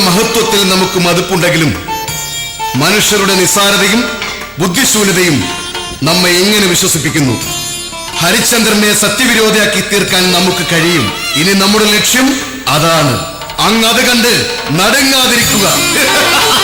അങ്ങയുടെ മഹത്വത്തിൽ നമുക്ക് മതിപ്പുണ്ടെങ്കിലും മനുഷ്യരുടെ നിസ്സാരതയും ബുദ്ധിശൂന്യതയും നമ്മെ എങ്ങനെ വിശ്വസിപ്പിക്കുന്നു? ഹരിചന്ദ്രനെ സത്യവിരോധിയാക്കി തീർക്കാൻ നമുക്ക് കഴിയും. ഇനി നമ്മുടെ ലക്ഷ്യം അതാണ്. അങ്ങ് അത് കണ്ട് നടുങ്ങാതിരിക്കുക.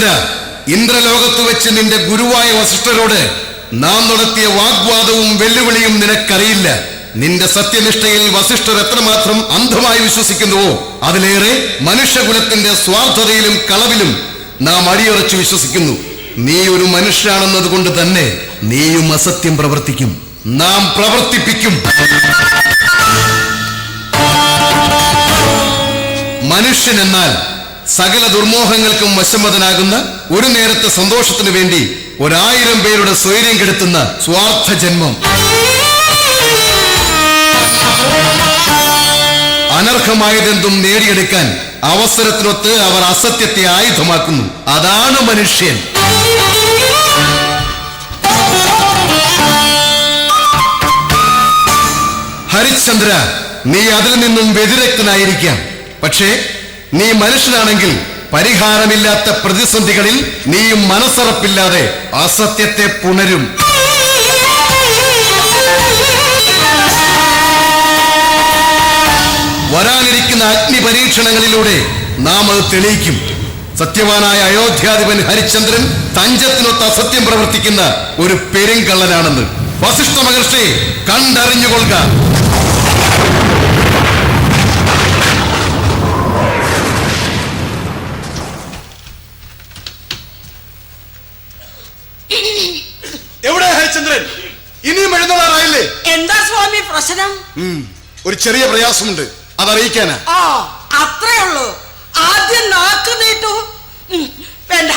ഹരിശ്ചന്ദ്ര ഇന്ദ്രലോകത്ത് വെച്ച് നിന്റെ ഗുരുവായ വസിഷ്ഠരോട് നാം നടത്തിയ വാഗ്വാദവും വെല്ലുവിളിയും നിനക്കറിയില്ല. നിന്റെ സത്യനിഷ്ഠയിൽ വസിഷ്ഠർ എത്രമാത്രം അന്ധമായി വിശ്വസിക്കുന്നുവോ അതിലേറെ മനുഷ്യകുലത്തിന്റെ സ്വാർത്ഥതയിലും കളവിലും നാം അടിയുറച്ചു വിശ്വസിക്കുന്നു. നീ ഒരു മനുഷ്യനാണെന്നത് കൊണ്ട് തന്നെ നീയും അസത്യം പ്രവർത്തിക്കും. നാം പ്രവർത്തിപ്പിക്കും. മനുഷ്യൻ എന്നാൽ സകല ദുർമോഹങ്ങൾക്കും വശമതനാകുന്ന ഒരു നേരത്തെ സന്തോഷത്തിനു വേണ്ടി ഒരായിരം പേരുടെ സ്വൈര്യം കെടുത്തുന്ന സ്വാർത്ഥ ജന്മം. അനർഹമായതെന്തും നേടിയെടുക്കാൻ അവസരത്തിനൊത്ത് അവർ അസത്യത്തെ ആയുധമാക്കുന്നു. അതാണ് മനുഷ്യൻ. ഹരിശ്ചന്ദ്ര നീ അതിൽ നിന്നും വ്യതിരക്തനായിരിക്കാം. പക്ഷേ നീ മനുഷ്യനാണെങ്കിൽ പരിഹാരമില്ലാത്ത പ്രതിസന്ധികളിൽ നീയും മനസ്സറപ്പില്ലാതെ അസത്യത്തെ പുണരും. വരാനിരിക്കുന്ന അഗ്നി പരീക്ഷണങ്ങളിലൂടെ നാം അത് തെളിയിക്കും. സത്യവാനായ അയോധ്യാധിപൻ ഹരിചന്ദ്രൻ തഞ്ചത്തിനൊത്ത് അസത്യം പ്രവർത്തിക്കുന്ന ഒരു പെരുങ്കള്ളനാണെന്ന്. വസിഷ്ഠ മഹർഷി കണ്ടറിഞ്ഞുകൊള്ളുക. എന്താ സ്വാമി പ്രശ്നം? ഒരു ചെറിയ പ്രയാസമുണ്ട്. അതറിയിക്കാനാ. ആ അത്രേ ഉള്ളൂ. ആദ്യം നാക്ക് നീട്ടു. വേണ്ട.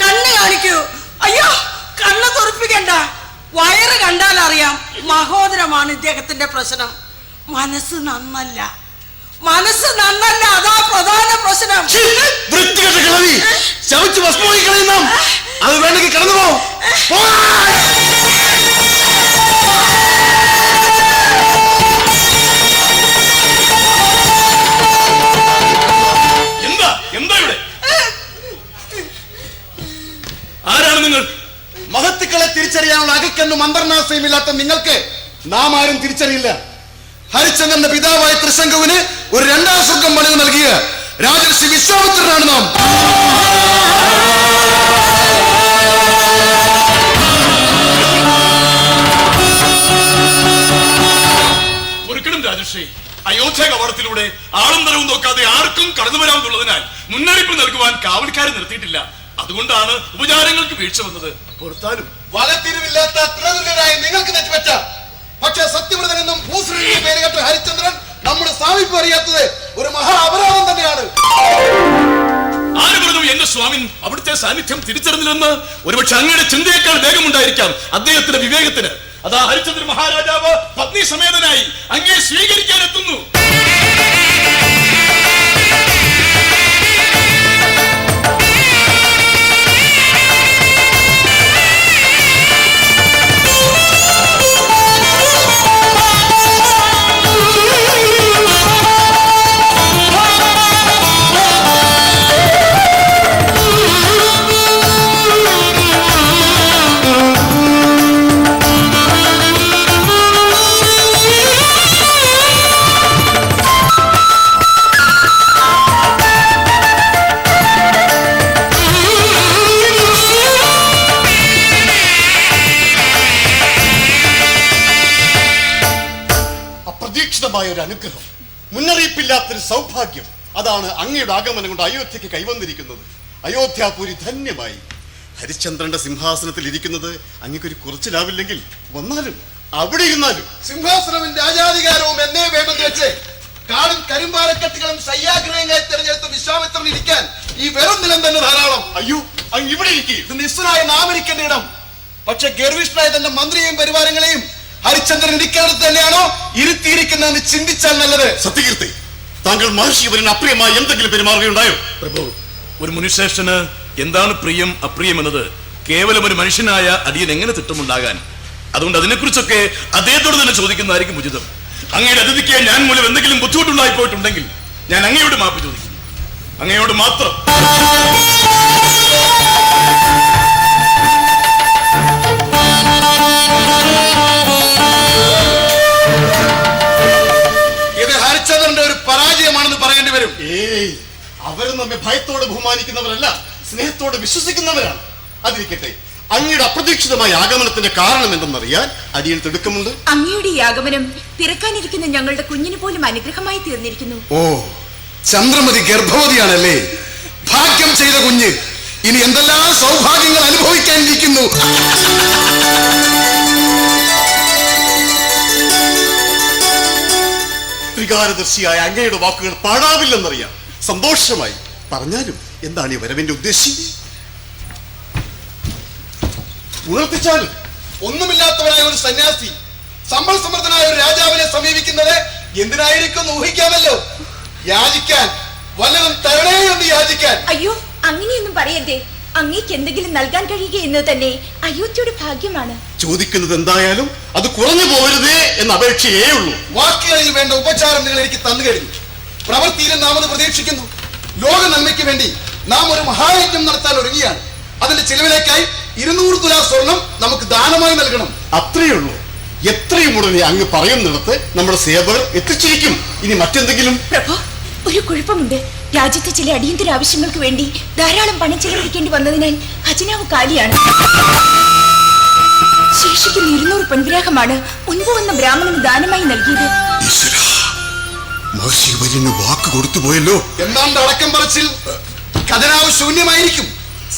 കണ്ണ് കാണിക്കൂ. അയ്യോ കണ്ണ് തുറപ്പിക്കണ്ട. വയറ് കണ്ടാൽ അറിയാം മഹോദരമാണ് ഇദ്ദേഹത്തിന്റെ പ്രശ്നം. മനസ്സ് നന്നല്ല. മനസ്സ് നന്നല്ല. അതാ പ്രധാന പ്രശ്നം. അത് വേണമെങ്കിൽ കടന്നു പോ അന്തർനാശയമില്ലാത്ത നിങ്ങൾക്ക് നാം ആരും തിരിച്ചറിയില്ല. ഹരിചന്ദ്രന്റെ പിതാവായ ത്രിശങ്കുവിന് ഒരു രണ്ടാം സ്വർഗം പണിത് നൽകിയ രാജർഷി വിശ്വാമിത്രനാണ് നാം. പൊറുക്കണം രാജശ്രീ അയോധ്യ കവാടത്തിലൂടെ ആളും തരവും നോക്കാതെ ആർക്കും കടന്നു വരാമെന്നുള്ളതിനാൽ മുന്നറിയിപ്പ് നൽകുവാൻ കാവൽക്കാരെ നിർത്തിയിട്ടില്ല. അതുകൊണ്ടാണ് ഉപചാരങ്ങൾക്ക് വീഴ്ച വന്നത്. പുറത്താലും. വലത്തിരിവില്ലാത്ത നിങ്ങൾക്ക് തെറ്റുപറ്റ. പക്ഷേ സത്യവ്രതനെന്നും ഭൂശ്രീ പേര് കേട്ട ഹരിചന്ദ്രൻ നമ്മുടെ സ്വാമിപ്പ് അറിയാത്തത് ഒരു മഹാ അപരാധം തന്നെയാണ്. ആര് പറഞ്ഞു എന്റെ സ്വാമി അവിടുത്തെ സാന്നിധ്യം തിരിച്ചറിഞ്ഞില്ലെന്ന്? ഒരുപക്ഷെ അങ്ങയുടെ ചിന്തയേക്കാൾ വേഗമുണ്ടായിരിക്കാം അദ്ദേഹത്തിന്റെ വിവേകത്തിന്. അതാ ഹരിചന്ദ്ര മഹാരാജാവ് പത്നി സമേതനായി അങ്ങേ സ്വീകരിക്കാൻ എത്തുന്നു. അപ്രതീക്ഷിതമായ ഒരു അനുഗ്രഹം. മുന്നറിയിപ്പില്ലാത്തൊരു സൗഭാഗ്യം. അതാണ് അങ്ങയുടെ ആഗമനം കൊണ്ട് അയോധ്യയ്ക്ക് കൈവന്നിരിക്കുന്നത്. അയോധ്യാപുരി ധന്യമായി. ഹരിശ്ചന്ദ്രന്റെ സിംഹാസനത്തിൽ ഇരിക്കുന്നത് അങ്ങക്കൊരു കുറച്ചിലാവില്ലെങ്കിൽ വന്നാലും അവിടെ ഇരുന്നാലും. സിംഹാസനവും രാജാധികാരവും എന്നേ വേണ്ടെന്ന് വെച്ച് കാടും കരിമ്പാലക്കെട്ടുകളും ശയ്യാഗ്രഹങ്ങളെ തിരഞ്ഞെടുത്ത് വിശ്വാമിത്രൻ ഇരിക്കാൻ ഈ വെറും നിലം തന്നെ ധാരാളം. അയ്യോ അങ്ങ് ഇവിടെ ഇരിക്കുക ഇത് നിസ്വനായ നാം ഇരിക്കേണ്ട ഇടം. പക്ഷെ ഗർവിഷ്ഠനായ തന്റെ മന്ത്രിയെയും പരിവാരങ്ങളെയും ഹരിചന്ദ്രൻ ഇരിക്കുന്നിടത്ത് തന്നെയാണോ? ഇരുത്തിയിരിക്കുന്നതെന്ന് ചിന്തിച്ചാൽ നല്ലത്. സത്യകീർത്തി താങ്കൾ മഹർഷി വരൻ അപ്രിയമായി എന്തെങ്കിലും പെരുമാറുകയുണ്ടായോ? പ്രഭു ഒരു മനുഷ്യന് എന്താണ് പ്രിയം അപ്രിയം എന്നത് കേവലം ഒരു മനുഷ്യനായ അടിയൻ എങ്ങനെ തിട്ടമുണ്ടാകാൻ? അതുകൊണ്ട് അതിനെക്കുറിച്ചൊക്കെ അദ്ദേഹത്തോട് തന്നെ ചോദിക്കുന്നതായിരിക്കും ഉചിതം. അങ്ങയുടെ അതിഥിക്ക് ഞാൻ മൂലം എന്തെങ്കിലും ബുദ്ധിമുട്ടുണ്ടായി പോയിട്ടുണ്ടെങ്കിൽ ഞാൻ അങ്ങയോട് മാപ്പ് ചോദിക്കുന്നു. അങ്ങയോട് മാത്രം. അവരും നമ്മെ ഭയത്തോടെ ബഹുമാനിക്കുന്നവരല്ല സ്നേഹത്തോടെ വിശ്വസിക്കുന്നവരാണ്. അതിരിക്കട്ടെ അങ്ങയുടെ അപ്രതീക്ഷിതമായ ആഗമനത്തിന്റെ കാരണം എന്തെന്നറിയാൻ അടിയൻ തിടുക്കമുണ്ട്. അങ്ങയുടെ ഈ ആഗമനം പിറക്കാനിരിക്കുന്ന ഞങ്ങളുടെ കുഞ്ഞിന് പോലും അനുഗ്രഹമായി തീർന്നിരിക്കുന്നു. ഓ ചന്ദ്രമതി ഗർഭവതിയാണല്ലേ? ഭാഗ്യം ചെയ്ത കുഞ്ഞ് ഇനി എന്തെല്ലാം സൗഭാഗ്യങ്ങൾ അനുഭവിക്കാനിരിക്കുന്നു? ത്രികാരദർശിയായ അങ്ങയുടെ വാക്കുകൾ പാഴാവില്ലെന്നറിയാം. സന്തോഷമായി. പറഞ്ഞാലും എന്താണ് ഈ വരവിന്റെ ഉദ്ദേശം? ഉണർത്തിച്ചാലും ഒന്നുമില്ലാത്തവനായ ഒരു സന്യാസി സമ്പൽ സമൃദ്ധനായ ഒരു രാജാവിനെ സമീപിക്കുന്നത് എന്തിനായിരിക്കും ഊഹിക്കാമല്ലോ. യാചിക്കാൻ വല്ലതും തരണേ എന്ന് യാചിക്കാൻ. അയ്യോ അങ്ങനെയൊന്നും പറയരുതേ. അങ്ങേക്ക് എന്തെങ്കിലും നൽകാൻ കഴിയുക എന്ന് തന്നെ അയോധ്യയുടെ ഭാഗ്യമാണ്. ചോദിക്കുന്നത് എന്തായാലും അത് കുറഞ്ഞു പോകരുതേ എന്ന അപേക്ഷയേ ഉള്ളൂ. വാക്കുകളിൽ വേണ്ട ഉപചാരം നിങ്ങൾ എനിക്ക് തന്നു കഴിഞ്ഞു. പ്രവൃത്തിയിലും നാം അത് പ്രതീക്ഷിക്കുന്നു. ലോക നന്മയ്ക്ക് വേണ്ടി നാം ഒരു മഹായജ്ഞം നടത്താൻ ഒരുങ്ങിയാണ് അതിന്റെ ചിലവിലേക്കായി ഇരുന്നൂറ് തുലാ സ്വർണം നമുക്ക് ദാനമായി നൽകണം. അത്രയേ ഉള്ളൂ. എത്രയും ഉടനെ അങ്ങ് പറയുന്നിടത്ത് നമ്മുടെ സേവകർ എത്തിച്ചിരിക്കും. ഇനി മറ്റെന്തെങ്കിലും? പ്രഭു ഒരു കുഴപ്പമുണ്ട്. രാജ്യത്തെ ചില അടിയന്തര ആവശ്യങ്ങൾക്ക് വേണ്ടി ധാരാളം പണം ചെലവഴിക്കേണ്ടി വന്നതിനാൽ ഖജനാവ് കാലിയാണ്. ശേഷിക്കുന്ന ഇരുന്നൂറ് പൊൻഗ്രാഹമാണ് മുൻപ് വന്ന ബ്രാഹ്മണന് ദാനമായി നൽകിയത്. മഹർഷി വാക്ക് കൊടുത്തു പോയല്ലോ. എന്താണ്ട് അടക്കം പറച്ചിൽ? ഖജനാവ് ശൂന്യമായിരിക്കും.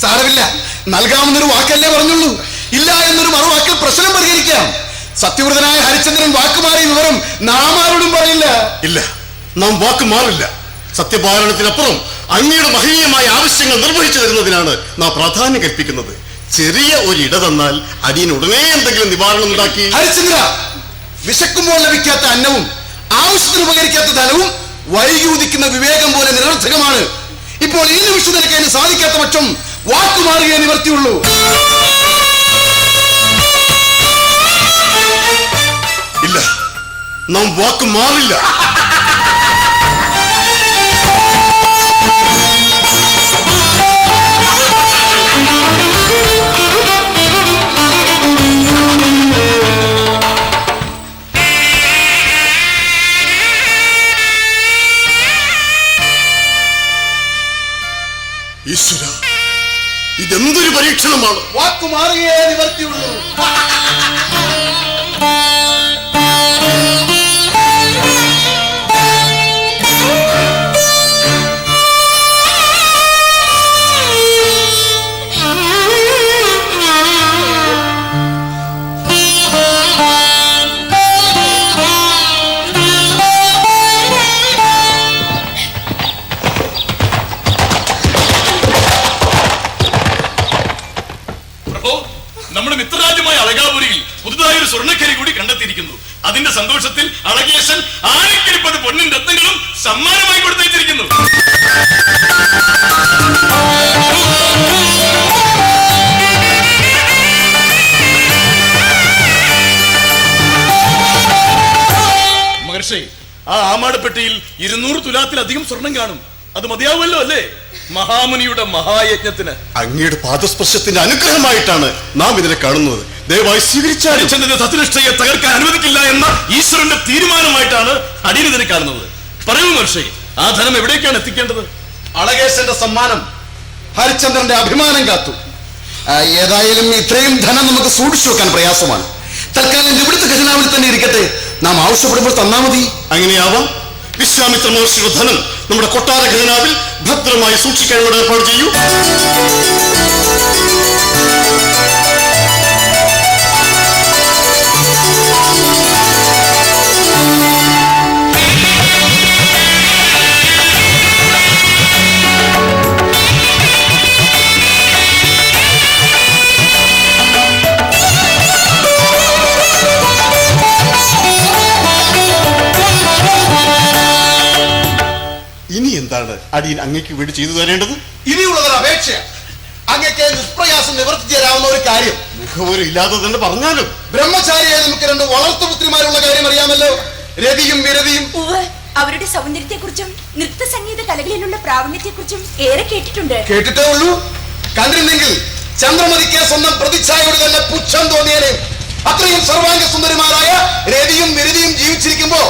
സാരമില്ല. നൽകാമെന്നൊരു വാക്കല്ലേ പറഞ്ഞുള്ളൂ. ഇല്ല എന്നൊരു മറുവാക്കിൽ പ്രശ്നം പരിഹരിക്കാം. സത്യവ്രതനായ ഹരിചന്ദ്രൻ വാക്ക് മാറിയ വിവരം നാം ആരോടും പറയില്ല. ഇല്ല. നാം വാക്ക് മാറില്ല. സത്യപാലനത്തിനപ്പുറം അങ്ങയുടെ മഹനീയമായ ആവശ്യങ്ങൾ നിർവഹിച്ചു തരുന്നതിനാണ് നാം പ്രാധാന്യം കൽപ്പിക്കുന്നത്. ചെറിയ ഒരു ഇട തന്നാൽ അടിയൻ ഉടനെ എന്തെങ്കിലും നിവാരണം ഉണ്ടാക്കി ഹരിചന്ദ്ര വിശക്കുമ്പോൾ ലഭിക്കാത്ത അന്നവും ആവശ്യത്തിന് ഉപകരിക്കാത്ത ധനവും ഉദിക്കുന്ന വിവേകം പോലെ നിരർത്ഥകമാണ്. ഇപ്പോൾ ഈ നിമിഷം നിനക്ക് അതിന് സാധിക്കാത്ത പക്ഷം വാക്കുമാറുകയെ നിവർത്തിയുള്ളൂ. ഇല്ല. നാം വാക്ക് മാറില്ല. മഹർഷി ആ ആമാടപ്പെട്ടിയിൽ ഇരുന്നൂറ് തുലാത്തിലധികം സ്വർണം കാണും. അത് മതിയാവുമല്ലോ അല്ലേ? മഹാമുനിയുടെ മഹായജ്ഞത്തിന്. അങ്ങയുടെ പാദസ്പർശത്തിന്റെ അനുഗ്രഹമായിട്ടാണ് നാം ഇതിനെ കാണുന്നത്. ദയവായി സത്യനിഷ്ഠയെ തകർക്കാൻ അനുവദിക്കില്ല എന്ന ഈശ്വരന്റെ തീരുമാനമായിട്ടാണ് അടിയനിതിനെ കാണുന്നത്. പറയൂ മഹർഷി ആ ധനം എവിടേക്കാണ് എത്തിക്കേണ്ടത്? അളകേശന്റെ സമ്മാനം ഹരിചന്ദ്രന്റെ അഭിമാനം കാത്തു. ആ, ഏതായാലും ഇത്രയും ധനം നമുക്ക് സൂക്ഷിച്ചു വെക്കാൻ പ്രയാസമാണ്. തൽക്കാലം ഇവിടുത്തെ ഖജനാവിൽ തന്നെ ഇരിക്കട്ടെ. നാം ആവശ്യപ്പെടുമ്പോൾ തന്നാ മതി. അങ്ങനെയാവാം. വിശ്വാമിത്ര മഹർഷിയുടെ ധനം നമ്മുടെ കൊട്ടാര ഖജനാവിൽ ഭദ്രമായി സൂക്ഷിക്കാനുള്ള ഏർപ്പാട് ചെയ്യൂ. എന്താണ് അടിയൻ അങ്ങേക്ക് വേണ്ടി ചെയ്തു തരേണ്ടത്? ഇനിയുള്ളതൊരു അപേക്ഷ അങ്ങക്ക് നിഷ്പ്രയാസം നിവർത്തി തരാവുന്ന ഒരു കാര്യം. മുഖവരും ഇല്ലാതെ തന്നെ പറഞ്ഞാലും. ബ്രഹ്മചാരിയെ നമുക്ക് രണ്ട് വളർത്തുപുത്രിമാരുള്ള കാര്യം അറിയാമല്ലോ. രതിയും വിരതിയും. അവരുടെ അവരുടെ സൗന്ദര്യത്തെക്കുറിച്ചും നൃത്ത സംഗീത കലകളിലുള്ള പ്രാവീണ്യത്തെക്കുറിച്ചും ഏറെ കേട്ടിട്ടുണ്ട്. കേട്ടിട്ടേ ഉള്ളൂ. കണ്ടിരുന്നെങ്കിൽ ചന്ദ്രമതിക്ക് സ്വന്തം പ്രതിച്ഛായോട് തന്നെ പുച്ഛം തോന്നിയേനെ. അത്രയും സർവാംഗ സുന്ദരിമാരായ രതിയും വിരതിയും ജീവിച്ചിരിക്കുമ്പോ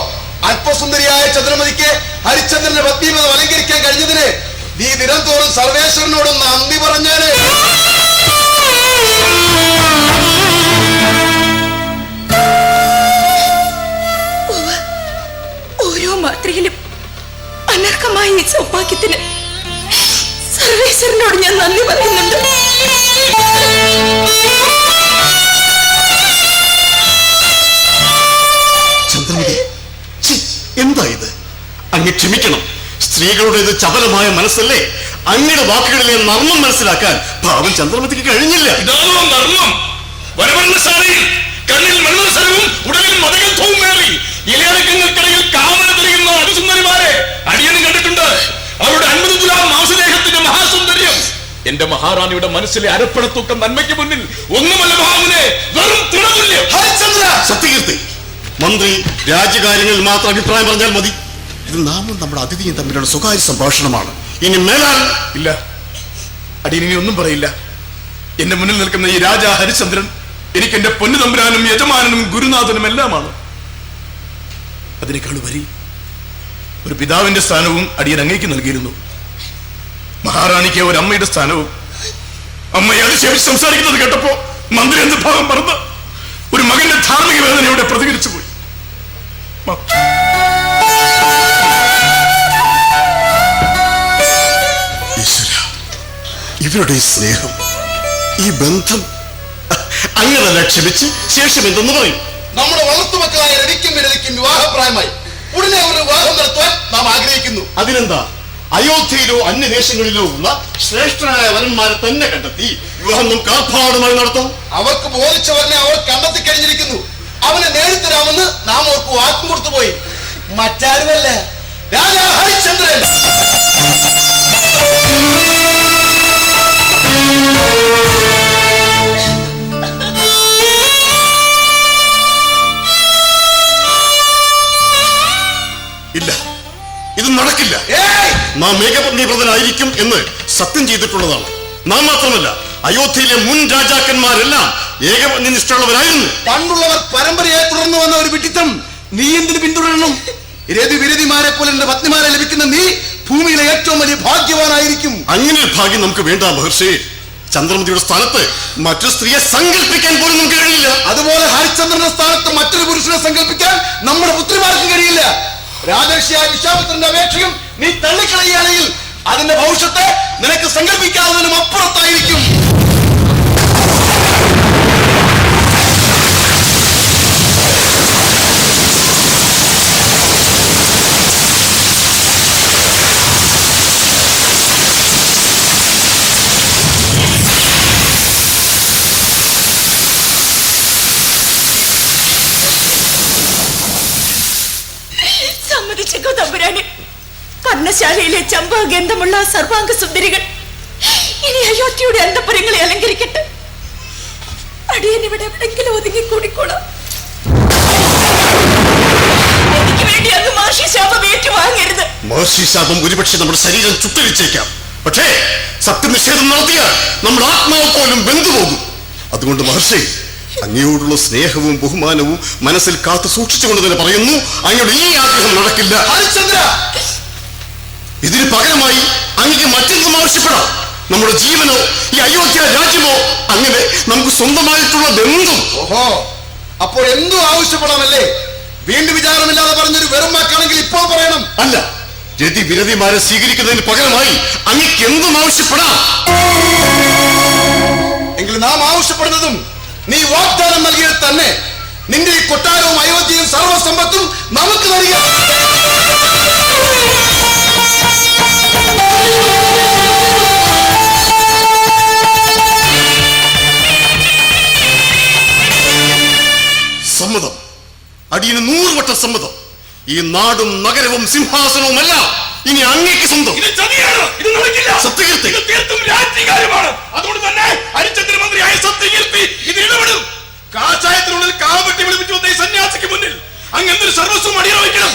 അല്പസുന്ദരിയായ ചന്ദ്രമതിക്ക് ഹരിചന്ദ്രന്റെ പത്നിമതം അലങ്കരിക്കാൻ കഴിഞ്ഞതിന് നീ നിരന്തോറും സർവേശ്വരനോട് നന്ദി പറഞ്ഞാൽ. ഓരോ മാത്രയിലും അനർഹമായ ഈ സൗഭാഗ്യത്തിന് സർവേശ്വരനോട് ഞാൻ നന്ദി പറയുന്നുണ്ട് അങ്ങ് ക്ഷമിക്കണം. സ്ത്രീകളുടേത് ചപലമായ മനസ്സല്ലേ? അങ്ങയുടെ വാക്കുകളിലെ നർമ്മം മനസ്സിലാക്കാൻ പാവൻ ചന്ദ്രമതിക്ക് കഴിഞ്ഞില്ല. ഇതാണോ നർമ്മം. വരവർണശാലയിൽ കണ്ണിൽ മണ്ണസരവും ഉടലിൽ മതഗന്ധവും മേറി ഇലയടക്കങ്ങൾക്കിടയിൽ കാമന തിരിയുന്ന അതിസുന്ദരിമാരെ അടിയനും കണ്ടിട്ടുണ്ട്. അവരുടെ അൻപത് തുലാം മാംസദേഹത്തിന്റെ മഹാസൗന്ദര്യം. എന്റെ മഹാറാണിയുടെ മനസ്സിലെ അരപ്പണത്തൂക്കം നന്മയ്ക്ക് മുന്നിൽ ഒന്നുമല്ല മഹാമുനെ വെറും ഹരിചന്ദ്ര സത്യകീർത്തി. മന്ത്രി രാജ്യകാര്യങ്ങളിൽ മാത്രം അഭിപ്രായം പറഞ്ഞാൽ മതി. ഇത് നാമും നമ്മുടെ അതിഥിയും തമ്മിലുള്ള സ്വകാര്യ സംഭാഷണമാണ്. ഇനി മേലാൽ ഇല്ല. അടിയനി ഒന്നും പറയില്ല. എന്റെ മുന്നിൽ നിൽക്കുന്ന ഈ രാജ ഹരിചന്ദ്രൻ എനിക്ക് എന്റെ പൊന്നു തമ്പുരാനും യജമാനനും ഗുരുനാഥനും എല്ലാമാണ്. അതിനേക്കാൾ വരി ഒരു പിതാവിന്റെ സ്ഥാനവും അടിയൻ അങ്ങേക്ക് നൽകിയിരുന്നു. മഹാറാണിക്ക് ഒരു അമ്മയുടെ സ്ഥാനവും. അമ്മയെ അധിക്ഷേപിച്ച് സംസാരിക്കുന്നത് കേട്ടപ്പോ മന്ത്രി എന്ത് ഭാഗം പറഞ്ഞ ഒരു മകന്റെ ധാർമ്മിക വേദനയോടെ പ്രതികരിച്ചു പോയി ഇവരുടെ ഈ സ്നേഹം ഈ ബന്ധം അങ്ങനല്ല ക്ഷമിച്ച് ശേഷം എന്തെന്ന് പറയും? നമ്മുടെ വളർത്തുമക്കളായ രടിക്കും വിരലിക്കും വിവാഹപ്രായമായി. ഉടനെ ഒരു വിവാഹം നടത്തുവാൻ നാം ആഗ്രഹിക്കുന്നു. അതിനെന്താ? അയോധ്യയിലോ അന്യദേശങ്ങളിലോ ഉള്ള ശ്രേഷ്ഠനായ വരന്മാരെ തന്നെ കണ്ടെത്തി വിവാഹം നമുക്ക് ആർഭാടമായി നടത്താം. അവർക്ക് ബോധിച്ചവരനെ അവർ കണ്ടെത്തി കഴിഞ്ഞിരിക്കുന്നു. അവനെ നേടിത്തരാമെന്ന് നാം അവർക്ക് വാക്കും കൊടുത്തു പോയി. മറ്റാരുമല്ല. രാജാ ഹരിചന്ദ്രൻ. ഇല്ല. ഇത് നടക്കില്ല. ഏയ് നാം ഏകപത്നിവ്രതനായിരിക്കും എന്ന് സത്യം ചെയ്തിട്ടുള്ളതാണ്. നാം മാത്രമല്ല അയോധ്യയിലെ മുൻ രാജാക്കന്മാരെല്ലാം ഏകപത്നി നിഷ്ഠയുള്ളവരായിരുന്നു. പണ്ടുള്ളവർ പരമ്പരയെ തുടർന്നു വന്ന ഒരു വിട്ടിത്തം നീ എന്തിന് പിന്തുടരണം? രതി വിരതിമാരെ പോലെ എന്റെ പത്നിമാരെ ലഭിക്കുന്ന നീ ഭൂമിയിലെ ഏറ്റവും വലിയ ഭാഗ്യവാനായിരിക്കും. അങ്ങനെ ഭാഗ്യം നമുക്ക് വേണ്ട മഹർഷി. ചന്ദ്രമതിയുടെ സ്ഥാനത്ത് മറ്റൊരു സ്ത്രീയെ സങ്കല്പിക്കാൻ പോലും നമുക്ക് കഴിയില്ല. അതുപോലെ ഹരിചന്ദ്രന്റെ സ്ഥാനത്ത് മറ്റൊരു പുരുഷനെ സങ്കല്പിക്കാൻ നമ്മുടെ പുത്രിമാർക്ക് കഴിയില്ല. രാജർഷിയായ വിശ്വാമിത്രന്റെ അപേക്ഷയും നീ തള്ളിക്കളയുകയാണെങ്കിൽ അതിന്റെ ഭവിഷ്യത്തെ നിനക്ക് സങ്കല്പിക്കാവുന്നതിനും അപ്പുറത്തായിരിക്കും സമ്മതിച്ചേക്കോ തമ്പുരാന് പർണശാലയിലെ ചമ്പാഗന്ധമുള്ള സർവാംഗ സുന്ദരികൾ ഇനി അയോധ്യയുടെ അന്തപുരങ്ങളെ അലങ്കരിക്കട്ടെ. അടിയൻ ഇവിടെ എവിടെങ്കിലും ഒതുങ്ങി കൂടിക്കോളാം. നമ്മുടെ ശരീരം പക്ഷേ സത്യനിഷേധം നടത്തിയാൽ നമ്മുടെ അതുകൊണ്ട് മഹർഷി അങ്ങയോടുള്ള സ്നേഹവും ബഹുമാനവും മനസ്സിൽ കാത്തു സൂക്ഷിച്ചുകൊണ്ട് തന്നെ പറയുന്നു അങ്ങയുടെ ഈ ആഗ്രഹം നടക്കില്ല. ഹരിചന്ദ്ര ഇതിന് പകരമായി അങ്ങക്ക് മറ്റെന്തും ആവശ്യപ്പെടാം. നമ്മുടെ ജീവനോ ഈ അയോധ്യ രാജ്യമോ അങ്ങനെ നമുക്ക് സ്വന്തമായിട്ടുള്ള ബന്ധം. ഓഹോ അപ്പോൾ എന്തും ആവശ്യപ്പെടാമല്ലേ? വീണ്ടും വിചാരമില്ലാതെ പറഞ്ഞൊരു വെറും വാക്കാണെങ്കിൽ ഇപ്പോൾ പറയണം. അല്ല രതി വിരതിമാരെ സ്വീകരിക്കുന്നതിന് പകരമായി അങ്ങക്ക് എന്തും ആവശ്യപ്പെടാം. എങ്കിൽ നാം ആവശ്യപ്പെടുന്നതും നീ വാഗ്ദാനം നൽകിയത് തന്നെ. നിന്റെ ഈ കൊട്ടാരവും അയോധ്യയും സർവസമ്പത്തും നമുക്ക് നൽകുക സമ്മതം. അടിയന് നൂറ് വട്ടം സമ്മതം. ഈ നാടും നഗരവും സിംഹാസനവും അല്ല ഇനി അങ്ങേക്ക് സ്വന്തം. സത്യകീർത്തി. തീർത്തും രാജ്യകാര്യമാണ് അതുകൊണ്ട് തന്നെ ഹരിചന്ദ്ര മന്ത്രിയായ സത്യകീർത്തി ഇത് ഇടപെടും. കാച്ചായത്തിനുള്ളിൽ കാവട്ടി വിളിപ്പിച്ചു വന്ന ഈ സന്യാസിക്ക് മുന്നിൽ അങ്ങ് എന്തൊരു സർവസ്വം അടിയറ വയ്ക്കണം?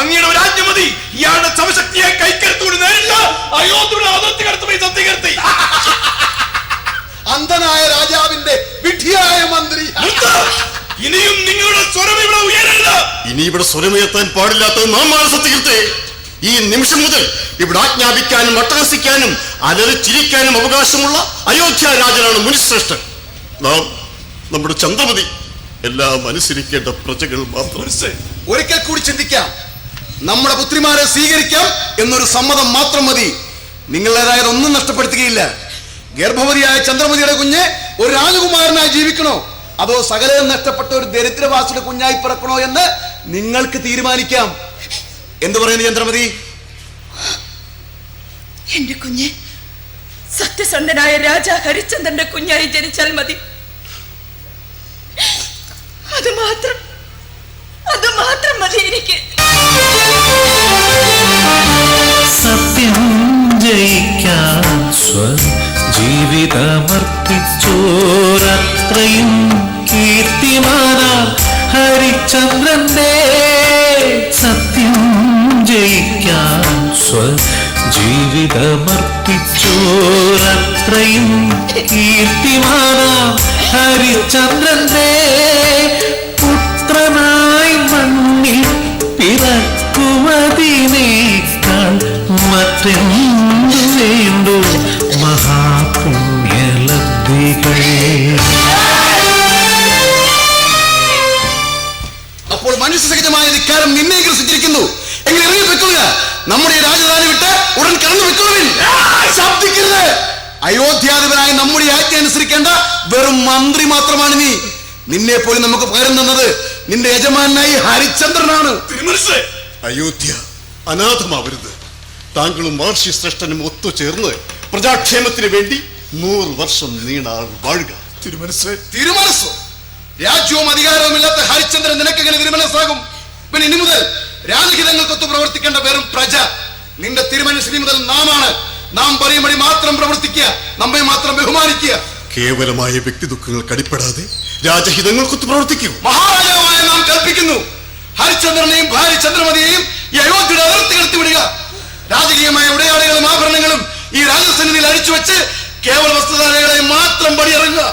അങ്ങയുടെ ഒരു മതി ഇയാളുടെ ശവശക്തിയെ കൈക്കരുത്തോട് നേരില്ല അയോധ്യയുടെ അതിർത്തി കടത്തുപോയി സത്യകീർത്തി അന്ധനായ രാജാവിന്റെ വിധിയായ മന്ത്രി. ഇനിയും നിങ്ങളുടെ സ്വരം ഇവിടെ ഉയരരുത്. ഇനി ഇവിടെ സ്വരമുയർത്താൻ പാടില്ലാത്തത് നാമാണ് സത്യകീർത്തി ഈ നിമിഷം മുതൽ ഇവിടെ ആജ്ഞാപിക്കാനും അട്ടഹസിക്കാനും അലറി ചിരിക്കാനും അവകാശമുള്ള അയോധ്യ രാജനാണ് മുനിശ്രേഷ്ഠൻ. നാം നമ്മുടെ ചന്ദ്രമതി എല്ലാം അനുസരിക്കേണ്ട പ്രജകൾ മാത്രം. ഒരിക്കൽ കൂടി ചിന്തിക്കാം. നമ്മുടെ പുത്രിമാരെ സ്വീകരിക്കാം എന്നൊരു സമ്മതം മാത്രം മതി. നിങ്ങളുടേതായത് ഒന്നും നഷ്ടപ്പെടുത്തുകയില്ല. ഗർഭവതിയായ ചന്ദ്രമതിയുടെ കുഞ്ഞ് ഒരു രാജകുമാരനായി ജീവിക്കണോ? അതോ സകലം നഷ്ടപ്പെട്ട ഒരു ദരിദ്രവാസിയുടെ കുഞ്ഞായി പിറക്കണോ എന്ന് നിങ്ങൾക്ക് തീരുമാനിക്കാം. എന്തു പറയുന്നു ചന്ദ്രമതി? എന്റെ കുഞ്ഞ് സത്യസന്ധനായ രാജ ഹരിചന്ദ്രന്റെ കുഞ്ഞായി ജനിച്ചാൽ മതി. അത് മാത്രം അത് മാത്രം മതി എനിക്ക് സത്യം ജയിക്കാൻ സ്വജീവിതമർപ്പിച്ചോരത്രയും കീർത്തിമാനാം ഹരിചന്ദ്രന്റെ സത്യം ജയിക്കാൻ സ്വജീവിതമർപ്പിച്ചോരത്രയും കീർത്തിമാനാൽ ഹരിചന്ദ്രന്റെ മറ്റെന്തു വേണ്ടു മഹാപുണ്യലബ്ധികൾ അപ്പോൾ മനുഷ്യസഹജമായ ധിക്കാരം നിന്നെ ഗ്രസിച്ചിരിക്കുന്നു. എങ്കിൽ ഇറങ്ങി വെക്കുക നമ്മുടെ രാജധാനി വിട്ട് ഉടൻ കടന്നു വെക്കുവിൻ ശബ്ദിക്കരുത്. അയോധ്യാധിപനായ നമ്മുടെ ആജ്ഞ അനുസരിക്കേണ്ട വെറും മന്ത്രി മാത്രമാണ് നീ. നിന്നെ പോലും നമുക്ക് പകരം തന്നത് നിന്റെ യജമാനായി ഹരിചന്ദ്രനാണ്. തിരുമനസ്സേ അയോധ്യ അനാഥമാവരുത്. താങ്കളും മഹർഷി ശ്രേഷ്ഠനും ഒത്തുചേർന്ന് പ്രജാക്ഷേമത്തിന് വേണ്ടി നൂറ് വർഷം നീണാൾ വാഴുക. തിരുമനസ് തിരുമനസ്! രാജ്യവും അധികാരവും ഇല്ലാത്ത ഹരിചന്ദ്രൻ നിനക്കെങ്ങനെ തിരുമനസ്സാകും? പിന്നെ ഇനി മുതൽ രാജഹിതങ്ങൾക്കൊത്ത് പ്രവർത്തിക്കേണ്ട വെറും പ്രജ. നിന്റെ തിരുമനസ്സിനി മുതൽ നാമാണ്. നാം പറയുമ്പടി മാത്രം പ്രവർത്തിക്കുക നമ്മെ മാത്രം ബഹുമാനിക്കുക. കേവലമായ വ്യക്തി ദുഃഖങ്ങൾ കടിപ്പെടാതെ രാജഹിതങ്ങൾക്കൊത്ത് പ്രവർത്തിക്കൂ. മഹാരാജാവായ നാം കൽപ്പിക്കുന്നു. ഹരിചന്ദ്രനെയും ഭാര്യ ചന്ദ്രമതിയെയും അയോധ്യയുടെ അതിർത്തി കടത്തിവിടുക രാജകീയമായ ഉടയാളികളും ആഭരണങ്ങളും ഈ രാജസന്നിധിയിൽ അഴിച്ചു വെച്ച് കേവല വസ്തുധാരകളെ മാത്രം പടിയിറങ്ങുക.